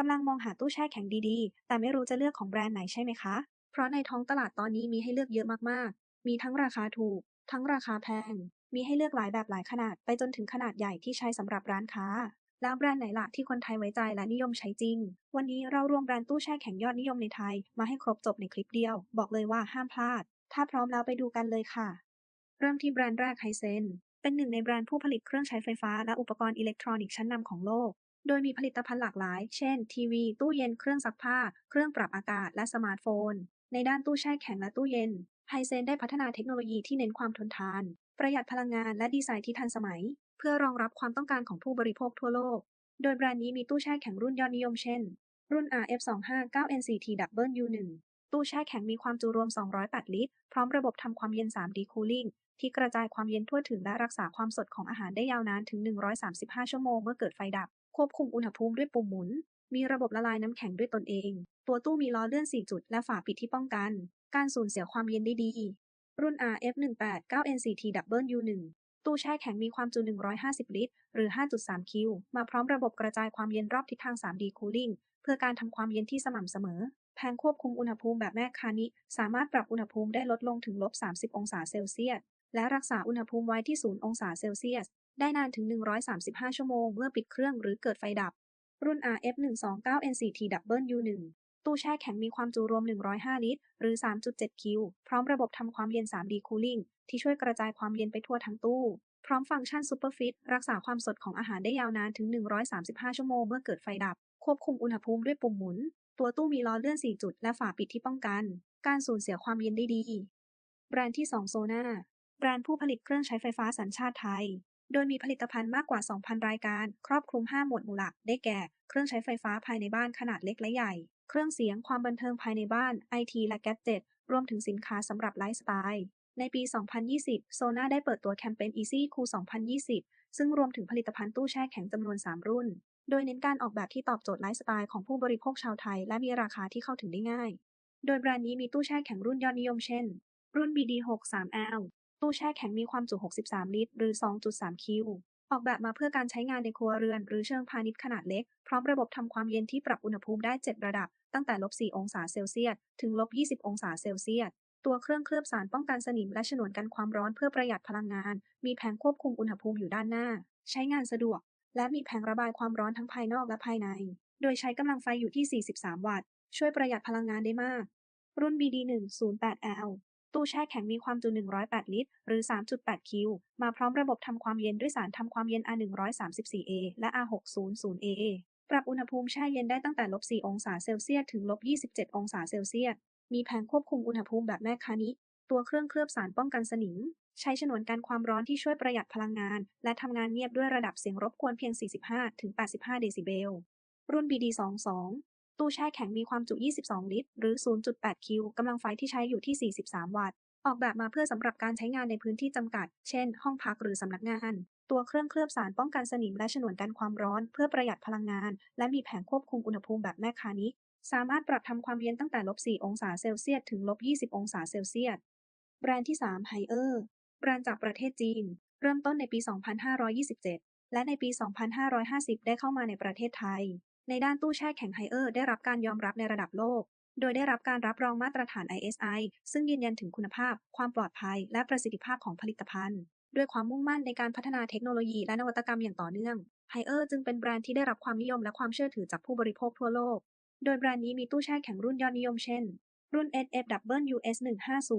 กำลังมองหาตู้แช่แข็งดีๆ แต่ไม่รู้จะเลือกของแบรนด์ไหนใช่ไหมคะ เพราะในท้องตลาดตอนนี้มีให้เลือกเยอะมากๆ มีทั้งราคาถูก ทั้งราคาแพง มีให้เลือกหลายแบบหลายขนาดไปจนถึงขนาดใหญ่ที่ใช้สำหรับร้านค้า แล้วแบรนด์ไหนล่ะที่คนไทยไว้ใจและนิยมใช้จริง วันนี้เรารวมแบรนด์ตู้แช่แข็งยอดนิยมในไทย มาให้ครบจบในคลิปเดียว บอกเลยว่าห้ามพลาด ถ้าพร้อมแล้วไปดูกันเลยค่ะ เริ่มที่แบรนด์แรกไฮเซนเป็นหนึ่งในแบรนด์ผู้ผลิตเครื่องใช้ไฟฟ้าและอุปกรณ์อิเล็กทรอนิกส์ชั้นนำของโลก โดยมีผลิตภัณฑ์หลากหลาย เช่น ทีวี ตู้เย็น เครื่องซักผ้า เครื่องปรับอากาศ และสมาร์ทโฟน ในด้านตู้แช่แข็งและตู้เย็น ไฮเซนได้พัฒนาเทคโนโลยีที่เน้นความทนทาน ประหยัดพลังงาน และดีไซน์ที่ทันสมัย เพื่อรองรับความต้องการของผู้บริโภคทั่วโลก โดยแบรนด์นี้มีตู้แช่แข็งรุ่นยอดนิยมเช่น รุ่น RF259NCTW1 ตู้แช่แข็งมีความจุรวม 208 ลิตร พร้อมระบบทำความเย็น 3D Cooling ที่กระจายความเย็นทั่วถึงและรักษาความสดของอาหารได้ยาวนานถึง 135 ชั่วโมงเมื่อเกิดไฟดับ ควบคุมอุณหภูมิด้วยปุ่มหมุน มีระบบละลายน้ำแข็งด้วยตนเอง ตัวตู้มีล้อเลื่อน 4 จุด และฝาปิดที่ป้องกัน การสูญเสียความเย็นได้ดี รุ่น RF189NCTW1 ตู้แช่แข็งมีความจุ 150 ลิตร หรือ 5.3 คิว มาพร้อมระบบกระจายความเย็นรอบทิศทาง 3D Cooling เพื่อการทำความเย็นที่สม่ำเสมอ แผงควบคุมอุณหภูมิแบบแม่คานิ สามารถปรับอุณหภูมิได้ลดลงถึงลบ 30 องศาเซลเซียส และรักษาอุณหภูมิไว้ที่ 0 องศาเซลเซียส ได้นานถึง 135 ชั่วโมงเมื่อปิดเครื่องหรือเกิดไฟดับ รุ่น RF129NCTW1 ตู้แช่แข็งมีความจุรวม 105 ลิตร หรือ 3.7 คิว พร้อมระบบทำความเย็น 3D Cooling ที่ช่วยกระจายความเย็นไปทั่วทั้งตู้ พร้อมฟังก์ชัน Super Fit รักษาความสดของอาหารได้ยาวนานถึง 135 ชั่วโมงเมื่อเกิดไฟดับ ควบคุมอุณหภูมิด้วยปุ่มหมุน ตัวตู้มีล้อเลื่อน 4 จุด และฝาปิดที่ป้องกัน การสูญเสียความเย็นได้ดี แบรนด์ที่ 2 โซนาแบรนด์ผู้ผลิตเครื่องใช้ไฟฟ้าสัญชาติไทย โดยมีผลิตภัณฑ์มากกว่า 2,000 รายการ ครอบคลุม 5 หมวดหมู่หลัก ได้แก่ เครื่องใช้ไฟฟ้าภายในบ้านขนาดเล็กและใหญ่ เครื่องเสียง ความบันเทิงภายในบ้าน ไอที และแกดเจ็ต รวมถึงสินค้าสำหรับไลฟ์สไตล์ ในปี 2020 โซนาได้เปิดตัวแคมเปญ Easy Cool 2020 ซึ่งรวมถึงผลิตภัณฑ์ตู้แช่แข็งจำนวน 3 รุ่น โดยเน้นการออกแบบที่ตอบโจทย์ไลฟ์สไตล์ของผู้บริโภคชาวไทย และมีราคาที่เข้าถึงได้ง่าย โดยแบรนด์นี้มีตู้แช่แข็งรุ่นยอดนิยมเช่น รุ่น BD63L ตู้แช่แข็งมีความจุ 63 ลิตร หรือ 2.3 คิว ออกแบบมาเพื่อการใช้งานในครัวเรือน หรือเชิงพาณิชย์ขนาดเล็ก พร้อมระบบทำความเย็นที่ปรับอุณหภูมิได้ 7 ระดับ ตั้งแต่ลบ 4 องศาเซลเซียส ถึงลบ 20 องศาเซลเซียส ตัวเครื่องเคลือบสารป้องกันสนิมและฉนวนกันความร้อนเพื่อประหยัดพลังงาน มีแผงควบคุมอุณหภูมิอยู่ด้านหน้า ใช้งานสะดวก และมีแผงระบายความร้อนทั้งภายนอกและภายใน โดยใช้กำลังไฟอยู่ที่ 43 วัตต์ ช่วยประหยัดพลังงานได้มาก รุ่น BD108L ตู้แช่แข็งมีความจุ 108 ลิตร หรือ 3.8 คิว มาพร้อมระบบทำความเย็นด้วยสารทำความเย็น R134A และ R600A ปรับอุณหภูมิแช่เย็นได้ตั้งแต่ลบ 4 องศาเซลเซียส ถึงลบ 27 องศาเซลเซียส มีแผงควบคุมอุณหภูมิแบบแม่คานิ ตัวเครื่องเคลือบสารป้องกันสนิม ใช้ฉนวนกันความร้อนที่ช่วยประหยัดพลังงาน และทำงานเงียบด้วยระดับเสียงรบกวนเพียง 45-85 เดซิเบล รุ่น BD22 ตู้แช่แข็งมีความจุ 22 ลิตร หรือ 0.8 คิว กำลังไฟที่ใช้อยู่ที่ 43 วัตต์ ออกแบบมาเพื่อสำหรับการใช้งานในพื้นที่จำกัด เช่น ห้องพักหรือสำนักงาน ตัวเครื่องเคลือบสารป้องกันสนิมและฉนวนกันความร้อน เพื่อประหยัดพลังงาน และมีแผงควบคุมอุณหภูมิแบบแมคคานิก สามารถปรับทำความเย็นตั้งแต่ลบ 4 องศาเซลเซียส ถึงลบ 20 องศาเซลเซียส แบรนด์ที่ 3 ไฮเออร์ แบรนด์จากประเทศจีน เริ่มต้นในปี 2527 และในปี 2550 ได้เข้ามาในประเทศไทย ในด้านตู้แช่แข็งไฮเออร์ได้รับการยอมรับในระดับโลก โดยได้รับการรับรองมาตรฐาน ISI ซึ่งยืนยันถึงคุณภาพ ความปลอดภัย และประสิทธิภาพของผลิตภัณฑ์ด้วยความมุ่งมั่นในการพัฒนาเทคโนโลยีและนวัตกรรมอย่างต่อเนื่องไฮเออร์จึงเป็นแบรนด์ที่ได้รับความนิยมและความเชื่อถือจากผู้บริโภคทั่วโลก โดยแบรนด์นี้มีตู้แช่แข็งรุ่นยอดนิยมเช่น รุ่น SFWS150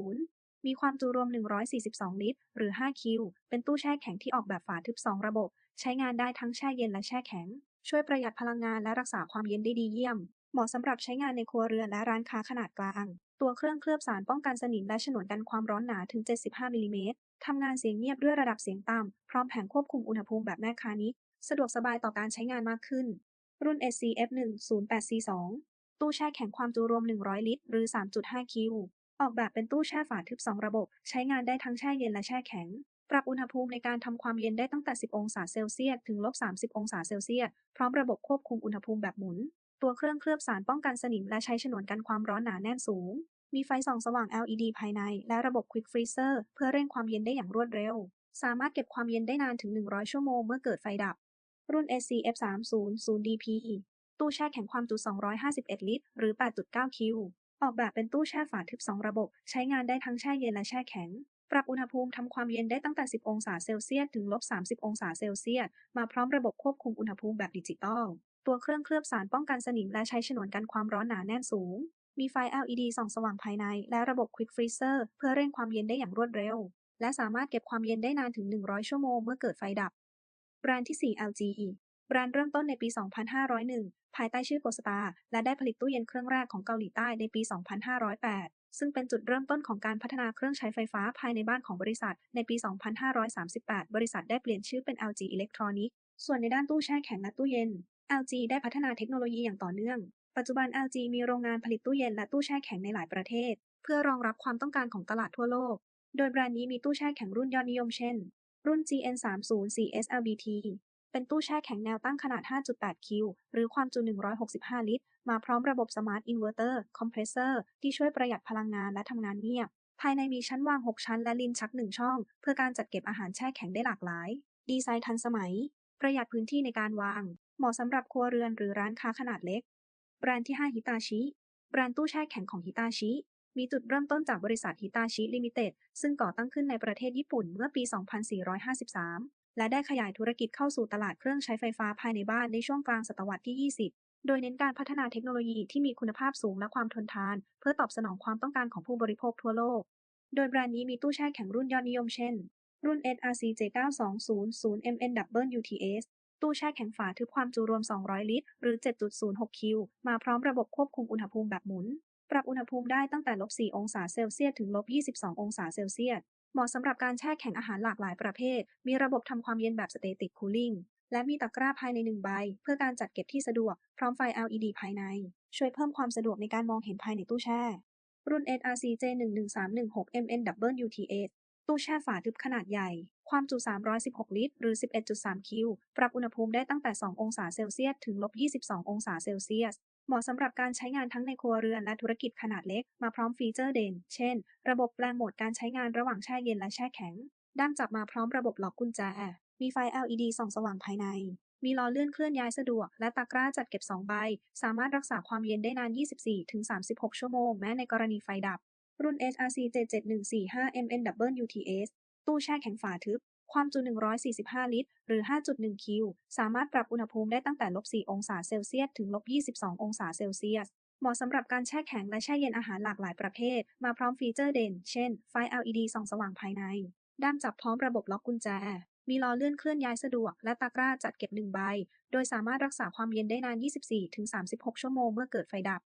มีความจุรวม 142 ลิตร หรือ 5 คิว เป็นตู้แช่แข็งที่ออกแบบฝาทึบ 2 ระบบ ใช้งานได้ทั้งแช่เย็นและแช่แข็ง ช่วยประหยัดพลังงานและรักษาความเย็นได้ดีเยี่ยม เหมาะสำหรับใช้งานในครัวเรือนและร้านค้าขนาดกลาง ตัวเครื่องเคลือบสารป้องกันสนิมและฉนวนกันความร้อนหนาถึง 75มิลลิเมตรทำงานเสียงเงียบด้วยระดับเสียงต่ำ พร้อมแผงควบคุมอุณหภูมิแบบแมคคานิก สะดวกสบายต่อการใช้งานมากขึ้น รุ่น SCF108C2 ตู้แช่แข็งความจุรวม 100 ลิตร หรือ 3.5 คิว ออกแบบเป็นตู้แช่ฝาทึบ 2 ระบบ ใช้งานได้ทั้งแช่เย็นและแช่แข็ง ปรับอุณหภูมิในการทำความเย็นได้ตั้งแต่ 10 องศาเซลเซียสถึงลบ 30 องศาเซลเซียส พร้อมระบบควบคุมอุณหภูมิแบบหมุน ตัวเครื่องเคลือบสารป้องกันสนิม และใช้ฉนวนกันความร้อนหนาแน่นสูง มีไฟส่องสว่าง LED ภายใน และระบบ Quick Freezer เพื่อเร่งความเย็นได้อย่างรวดเร็ว สามารถเก็บความเย็นได้นานถึง 100 ชั่วโมงเมื่อเกิดไฟดับ รุ่น SCF300DP ตู้แช่แข็งความจุ 251 ลิตร หรือ 8.9 คิว ออกแบบเป็นตู้แช่ฝาทึบ 2 ระบบ ใช้งานได้ทั้งแช่เย็นและแช่แข็ง ปรับอุณหภูมิทำความเย็นได้ตั้งแต่ 10 องศาเซลเซียสถึงลบ 30 องศาเซลเซียส มาพร้อมระบบควบคุมอุณหภูมิแบบดิจิตอล ตัวเครื่องเคลือบสารป้องกันสนิมและใช้ฉนวนกันความร้อนหนาแน่นสูง มีไฟ LED ส่องสว่างภายใน และระบบ Quick Freezer เพื่อเร่งความเย็นได้อย่างรวดเร็ว และสามารถเก็บความเย็นได้นานถึง 100 ชั่วโมงเมื่อเกิดไฟดับ แบรนด์ที่ 4 LG แบรนด์เริ่มต้นในปี 2501 ภายใต้ชื่อโกสตาและได้ผลิตตู้เย็นเครื่องแรกของเกาหลีใต้ในปี 2508 ซึ่งเป็นจุดเริ่มต้นของการพัฒนาเครื่องใช้ไฟฟ้าภายในบ้านของบริษัท ในปี 2538 บริษัทได้เปลี่ยนชื่อเป็น LG Electronics ส่วนในด้านตู้แช่แข็งและตู้เย็น LG ได้พัฒนาเทคโนโลยีอย่างต่อเนื่อง ปัจจุบัน LG มีโรงงานผลิตตู้เย็นและตู้แช่แข็งในหลายประเทศ เพื่อรองรับความต้องการของตลาดทั่วโลก โดยแบรนด์นี้มีตู้แช่แข็งรุ่นยอดนิยมเช่น รุ่น GN30 4SLBT เป็นตู้แช่แข็งแนวตั้งขนาด 5.8 คิว หรือความจุ 165 ลิตร มาพร้อมระบบสมาร์ทอินเวอร์เตอร์คอมเพรสเซอร์ที่ช่วยประหยัดพลังงานและทำงานเงียบ ภายในมีชั้นวาง 6 ชั้นและลิ้นชัก 1 ช่อง เพื่อการจัดเก็บอาหารแช่แข็งได้หลากหลาย ดีไซน์ทันสมัย ประหยัดพื้นที่ในการวาง เหมาะสำหรับครัวเรือนหรือร้านค้าขนาดเล็ก แบรนด์ที่ 5 ฮิตาชิ แบรนด์ตู้แช่แข็งของฮิตาชิมีจุดเริ่มต้นจากบริษัทฮิตาชิลิมิเต็ดซึ่งก่อตั้งขึ้นในประเทศญี่ปุ่นเมื่อปี 2453 และได้ขยายธุรกิจเข้าสู่ตลาดเครื่องใช้ไฟฟ้าภายในบ้านในช่วงกลางศตวรรษที่ 20โดยเน้นการพัฒนาเทคโนโลยีที่มีคุณภาพสูงและความทนทาน เพื่อตอบสนองความต้องการของผู้บริโภคทั่วโลก โดยแบรนด์นี้มีตู้แช่แข็งรุ่นยอดนิยมเช่น รุ่น SRC J9200 MN Double UTS ตู้แช่แข็งฝาทึบความจุรวม 200 ลิตร หรือ 7.06 คิว มาพร้อมระบบควบคุมอุณหภูมิแบบหมุน ปรับอุณหภูมิได้ตั้งแต่ลบ 4 องศาเซลเซียสถึงลบ 22 องศาเซลเซียส เหมาะสำหรับการแช่แข็งอาหารหลากหลายประเภท มีระบบทำความเย็นแบบ Static Cooling และมีตะกร้าภายใน1ใบ เพื่อการจัดเก็บที่สะดวก พร้อมไฟ LED ภายใน ช่วยเพิ่มความสะดวกในการมองเห็นภายในตู้แช่ รุ่น SRC J11316 MN Double UTS ตู้แช่ฝาทึบขนาดใหญ่ ความจุ 316 ลิตร หรือ 11.3 คิว ปรับอุณหภูมิได้ตั้งแต่ 2 องศาเซลเซียส ถึงลบ22 องศาเซลเซียส เหมาะสำหรับการใช้งานทั้งในครัวเรือนและธุรกิจขนาดเล็ก มาพร้อมฟีเจอร์เด่น เช่น ระบบแปลงโหมดการใช้งานระหว่างแช่เย็นและแช่แข็ง ด้ามจับมาพร้อมระบบล็อกกุญแจ มีไฟ LED ส่องสว่างภายใน มีล้อเลื่อนเคลื่อนย้ายสะดวก และตะกร้าจัดเก็บ 2 ใบ สามารถรักษาความเย็นได้นาน 24-36 ชั่วโมง แม้ในกรณีไฟดับ รุ่น HRC J7145 MN Double UTS ตู้แช่แข็งฝาทึบ ความจุ 145 ลิตร หรือ 5.1 คิว สามารถปรับอุณหภูมิได้ตั้งแต่ลบ 4 องศาเซลเซียส ถึงลบ 22 องศาเซลเซียส เหมาะสำหรับการแช่แข็งและแช่เย็นอาหารหลากหลายประเภท มาพร้อมฟีเจอร์เด่น เช่น ไฟ LED ส่องสว่างภายใน ด้ามจับพร้อมระบบล็อกกุญแจ มีล้อเลื่อนเคลื่อนย้ายสะดวก และตะกร้าจัดเก็บ1ใบ โดยสามารถรักษาความเย็นได้นาน 24-36 ชั่วโมงเมื่อเกิดไฟดับ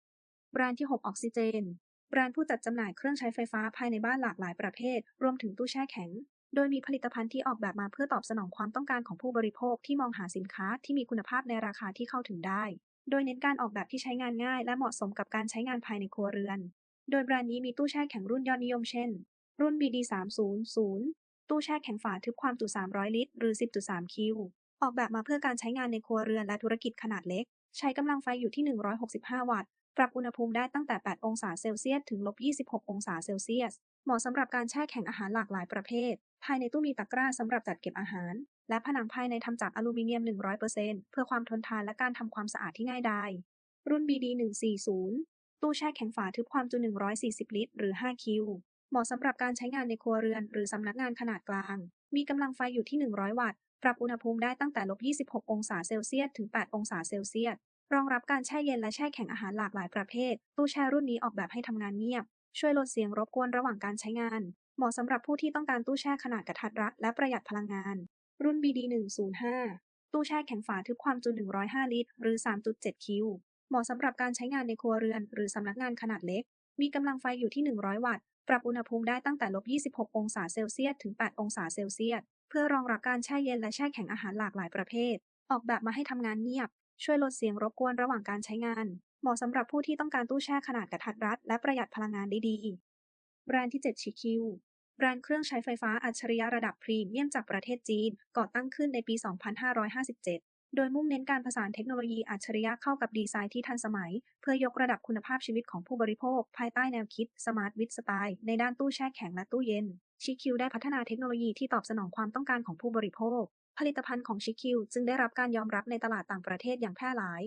แบรนด์ที่ 6 ออกซิเจนแบรนด์ผู้จัดจำหน่ายเครื่องใช้ไฟฟ้าภายในบ้านหลากหลายประเภท รวมถึงตู้แช่แข็ง โดยมีผลิตภัณฑ์ที่ออกแบบมาเพื่อตอบสนองความต้องการของผู้บริโภคที่มองหาสินค้าที่มีคุณภาพในราคาที่เข้าถึงได้ โดยเน้นการออกแบบที่ใช้งานง่ายและเหมาะสมกับการใช้งานภายในครัวเรือน โดยแบรนด์นี้มีตู้แช่แข็งรุ่นยอดนิยมเช่น รุ่น BD300 ตู้แช่แข็งฝาทึบความจุ 300 ลิตร หรือ 10.3 คิว ออกแบบมาเพื่อการใช้งานในครัวเรือนและธุรกิจขนาดเล็ก ใช้กำลังไฟอยู่ที่ 165 วัตต์ ปรับอุณหภูมิได้ตั้งแต่ 8 องศาเซลเซียส ถึงลบ 26 องศาเซลเซียส เหมาะสำหรับการแช่แข็งอาหารหลากหลายประเภท ภายในตู้มีตะกร้าสำหรับจัดเก็บอาหาร และผนังภายในทำจากอลูมิเนียม 100%เพื่อความทนทานและการทำความสะอาดที่ง่ายดาย รุ่น BD140 ตู้แช่แข็งฝาทึบความจุ 140 ลิตร หรือ 5 คิว เหมาะสำหรับการใช้งานในครัวเรือน หรือสำนักงานขนาดกลาง มีกำลังไฟอยู่ที่ 100 วัตต์ ปรับอุณหภูมิได้ตั้งแต่ลบ26 องศาเซลเซียส ถึง 8 องศาเซลเซียส รองรับการแช่เย็นและแช่แข็งอาหารหลากหลายประเภท ตู้แช่รุ่นนี้ออกแบบให้ทำงานเงียบ ช่วยลดเสียงรบกวนระหว่างการใช้งาน เหมาะสำหรับผู้ที่ต้องการตู้แช่ขนาดกระทัดรัดและประหยัดพลังงาน รุ่น BD105 ตู้แช่แข็งฝาทึบความจุ105 ลิตร หรือ 3.7 คิว เหมาะสำหรับการใช้งานในครัวเรือน หรือสำนักงานขนาดเล็ก มีกำลังไฟอยู่ที่ 100 วัตต์ ปรับอุณหภูมิได้ตั้งแต่ลบ 26 องศาเซลเซียส ถึง 8 องศาเซลเซียส เพื่อรองรับการแช่เย็นและแช่แข็งอาหารหลากหลายประเภท ออกแบบมาให้ทำงานเงียบ ช่วยลดเสียงรบกวนระหว่างการใช้งาน เหมาะสำหรับผู้ที่ต้องการตู้แช่ขนาดกระทัดรัดและประหยัดพลังงานได้ดี แบรนด์ที่ 7 ชิคิว แบรนด์เครื่องใช้ไฟฟ้าอัจฉริยะระดับพรีเมียมจากประเทศจีน ก่อตั้งขึ้นในปี 2557 โดยมุ่งเน้นการผสานเทคโนโลยีอัจฉริยะเข้ากับดีไซน์ที่ทันสมัย เพื่อยกระดับคุณภาพชีวิตของผู้บริโภค ภายใต้แนวคิด Smart with Style ในด้านตู้แช่แข็งและตู้เย็น ชิคิวได้พัฒนาเทคโนโลยีที่ตอบสนองความต้องการของผู้บริโภค ผลิตภัณฑ์ของชิคิวจึงได้รับการยอมรับในตลาดต่างประเทศอย่างแพร่หลาย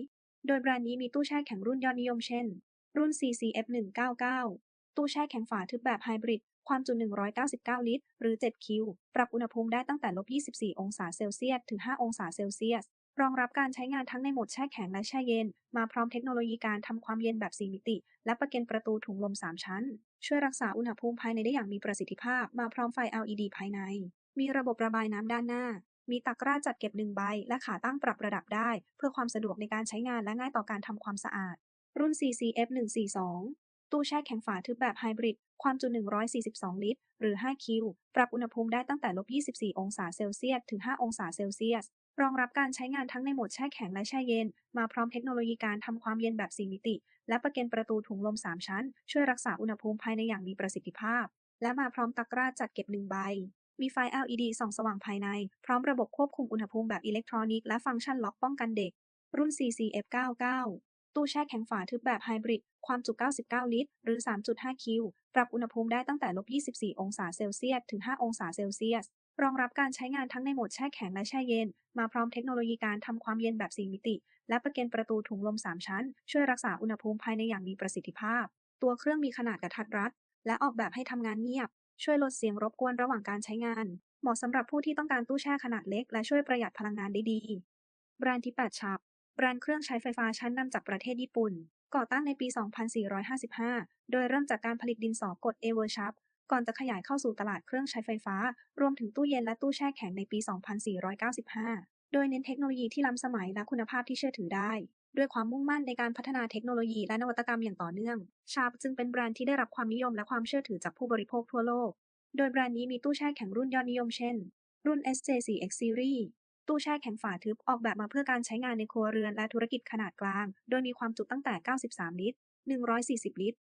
โดยแบรนด์นี้มีตู้แช่แข็งรุ่นยอดนิยมเช่น รุ่น CCF 199 ตู้แช่แข็งฝาทึบแบบไฮบริด ความจุ 199 ลิตร หรือ 7 คิว ปรับอุณหภูมิได้ตั้งแต่ลบ 24 องศาเซลเซียส ถึง 5 องศาเซลเซียส รองรับการใช้งานทั้งในโหมดแช่แข็งและแช่เย็น มาพร้อมเทคโนโลยีการทำความเย็นแบบ 4 มิติ และประกันประตูถุงลม 3 ชั้น ช่วยรักษาอุณหภูมิภายในได้อย่างมีประสิทธิภาพ มาพร้อมไฟ LED ภายใน มีระบบระบายน้ำด้านหน้า มีตะกร้าจัดเก็บหนึ่งใบ และขาตั้งปรับระดับได้ เพื่อความสะดวกในการใช้งานและง่ายต่อการทำความสะอาด รุ่น CCF 142ตู้แช่แข็งฝาทึบแบบไฮบริด ความจุ 142 ลิตร หรือ 5 คิว ปรับอุณหภูมิได้ตั้งแต่ลบ24 องศาเซลเซียส ถึง 5 องศาเซลเซียส รองรับการใช้งานทั้งในโหมดแช่แข็งและแช่เย็น มาพร้อมเทคโนโลยีการทำความเย็นแบบ4มิติ และประกันประตูถุงลม 3 ชั้น ช่วยรักษาอุณหภูมิภายในอย่างมีประสิทธิภาพ และมาพร้อมตะกร้าจัดเก็บหนึ่งใบ มีไฟ LED ส่องสว่างภายใน พร้อมระบบควบคุมอุณหภูมิแบบอิเล็กทรอนิกส์และฟังก์ชันล็อกป้องกันเด็ก รุ่น CCF 99 ตู้แช่แข็งฝาทึบแบบไฮบริด ความจุ 99 ลิตร หรือ 3.5 คิว ปรับอุณหภูมิได้ตั้งแต่ลบ24 องศาเซลเซียส ถึง 5 องศาเซลเซียส รองรับการใช้งานทั้งในโหมดแช่แข็งและแช่เย็น มาพร้อมเทคโนโลยีการทำความเย็นแบบ 4 มิติ และประกันประตูถุงลม 3 ชั้น ช่วยรักษาอุณหภูมิภายในอย่างมีประสิทธิภาพ ตัวเครื่องมีขนาดกระทัดรัด และออกแบบให้ทำงานเงียบ ช่วยลดเสียงรบกวนระหว่างการใช้งาน เหมาะสำหรับผู้ที่ต้องการตู้แช่ขนาดเล็กและช่วยประหยัดพลังงานได้ดี แบรนด์ที่ 8 ชับ แบรนด์เครื่องใช้ไฟฟ้าชั้นนำจากประเทศญี่ปุ่น ก่อตั้งในปี 2455 โดยเริ่มจากการผลิตดินสอกดเอเวอร์ชับก่อนจะขยายเข้าสู่ตลาดเครื่องใช้ไฟฟ้า รวมถึงตู้เย็นและตู้แช่แข็งในปี 2495 โดยเน้นเทคโนโลยีที่ล้ำสมัยและคุณภาพที่เชื่อถือได้ ด้วยความมุ่งมั่นในการพัฒนาเทคโนโลยีและนวัตกรรมอย่างต่อเนื่อง ชาบจึงเป็นแบรนด์ที่ได้รับความนิยมและความเชื่อถือจากผู้บริโภคทั่วโลก โดยแบรนด์นี้มีตู้แช่แข็งรุ่นยอดนิยมเช่น รุ่น SJ4X Series ตู้แช่แข็งฝาทึบออกแบบมาเพื่อการใช้งานในครัวเรือนและธุรกิจขนาดกลาง โดยมีความจุตั้งแต่ 93 ลิตร 140 ลิตร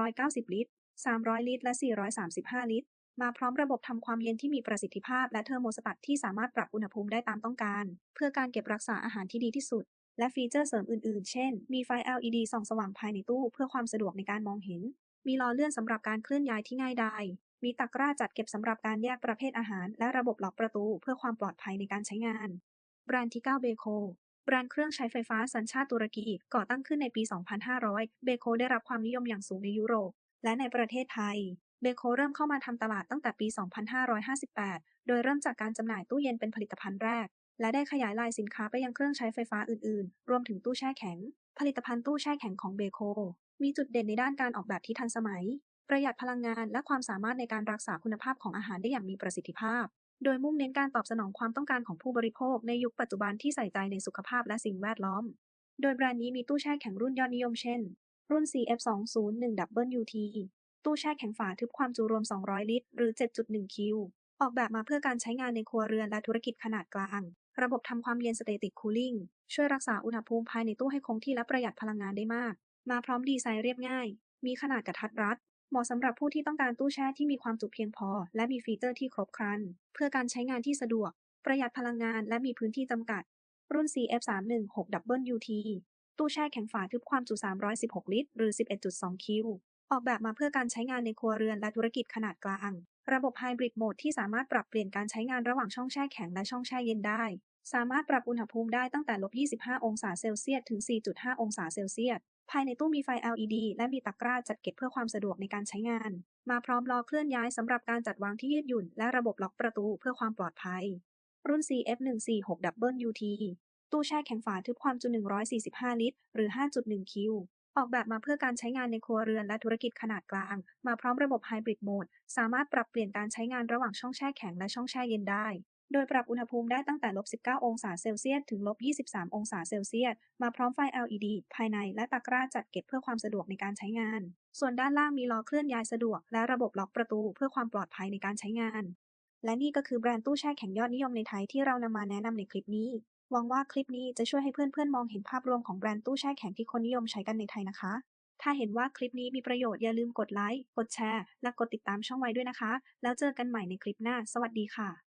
190 ลิตร 300 ลิตร และ 435 ลิตร มาพร้อมระบบทำความเย็นที่มีประสิทธิภาพและเทอร์โมสตัตที่สามารถปรับอุณหภูมิได้ตามต้องการ เพื่อการเก็บรักษาอาหารที่ดีที่สุด และฟีเจอร์เสริมอื่นๆ เช่น มีไฟ LED ส่องสว่างภายในตู้เพื่อความสะดวกในการมองเห็น มีล้อเลื่อนสำหรับการเคลื่อนย้ายที่ง่ายดายมีตะกร้าจัดเก็บสำหรับการแยกประเภทอาหาร และระบบล็อกประตูเพื่อความปลอดภัยในการใช้งาน แบรนด์ที่9เบโคแบรนด์เครื่องใช้ไฟฟ้าสัญชาติตุรกีก่อตั้งขึ้นในปี 2500 เบโคได้รับความนิยมอย่างสูงในยุโรป และในประเทศไทย เบโคเริ่มเข้ามาทำตลาดตั้งแต่ปี 2558 โดยเริ่มจากการจำหน่ายตู้เย็นเป็นผลิตภัณฑ์แรก และได้ขยายลายสินค้าไปยังเครื่องใช้ไฟฟ้าอื่นๆ รวมถึงตู้แช่แข็ง ผลิตภัณฑ์ตู้แช่แข็งของเบโค มีจุดเด่นในด้านการออกแบบที่ทันสมัย ประหยัดพลังงานและความสามารถในการรักษาคุณภาพของอาหารได้อย่างมีประสิทธิภาพ โดยมุ่งเน้นการตอบสนองความต้องการของผู้บริโภคในยุคปัจจุบันที่ใส่ใจในสุขภาพและสิ่งแวดล้อม โดยแบรนด์นี้มีตู้แช่แข็งรุ่นยอดนิยมเช่น รุ่น CF201WT ตู้แช่แข็งฝาทึบความจุรวม 200 ลิตร หรือ 7.1 คิว ออกแบบมาเพื่อการใช้งานในครัวเรือนและธุรกิจขนาดกลาง ระบบทำความเย็น Static Cooling ช่วยรักษาอุณหภูมิภายในตู้ให้คงที่และประหยัดพลังงานได้มาก มาพร้อมดีไซน์เรียบง่าย มีขนาดกระทัดรัด เหมาะสำหรับผู้ที่ต้องการตู้แช่ที่มีความจุเพียงพอ และมีฟีเจอร์ที่ครบครัน เพื่อการใช้งานที่สะดวก ประหยัดพลังงานและมีพื้นที่จำกัด รุ่น CF316WT ตู้แช่แข็งฝาทึบความจุ 316 ลิตร หรือ 11.2 คิว ออกแบบมาเพื่อการใช้งานในครัวเรือนและธุรกิจขนาดกลาง ระบบไฮบริดโหมดที่สามารถปรับเปลี่ยนการใช้งานระหว่างช่องแช่แข็งและช่องแช่เย็นได้ สามารถปรับอุณหภูมิได้ตั้งแต่ลบ 25 องศาเซลเซียส ถึง 4.5 องศาเซลเซียส ภายในตู้มีไฟ LED และมีตะกร้าจัดเก็บเพื่อความสะดวกในการใช้งาน มาพร้อมล้อเคลื่อนย้ายสำหรับการจัดวางที่ยืดหยุ่น และระบบล็อกประตูเพื่อความปลอดภัย รุ่น CF146WT ตู้แช่แข็งฝาทึบความจุ 145 ลิตร หรือ 5.1 คิว ออกแบบมาเพื่อการใช้งานในครัวเรือนและธุรกิจขนาดกลาง มาพร้อมระบบไฮบริดโหมด สามารถปรับเปลี่ยนการใช้งานระหว่างช่องแช่แข็งและช่องแช่เย็นได้ โดยปรับอุณหภูมิได้ตั้งแต่ลบ 19 องศาเซลเซียส ถึงลบ 23 องศาเซลเซียส มาพร้อมไฟ LED ภายในและตะกร้าจัดเก็บเพื่อความสะดวกในการใช้งาน ส่วนด้านล่างมีล้อเคลื่อนย้ายสะดวก และระบบล็อกประตูเพื่อความปลอดภัยในการใช้งาน และนี่ก็คือแบรนด์ตู้แช่แข็งยอดนิยมในไทยที่เรานำมาแนะนำในคลิปนี้ หวังว่าคลิปนี้จะช่วยให้เพื่อนๆ มองเห็นภาพรวมของแบรนด์ตู้แช่แข็งที่คนนิยมใช้กันในไทยนะคะ ถ้าเห็นว่าคลิปนี้มีประโยชน์อย่าลืมกดไลค์ กดแชร์ และกดติดตามช่องไว้ด้วยนะคะ แล้วเจอกันใหม่ในคลิปหน้า สวัสดีค่ะ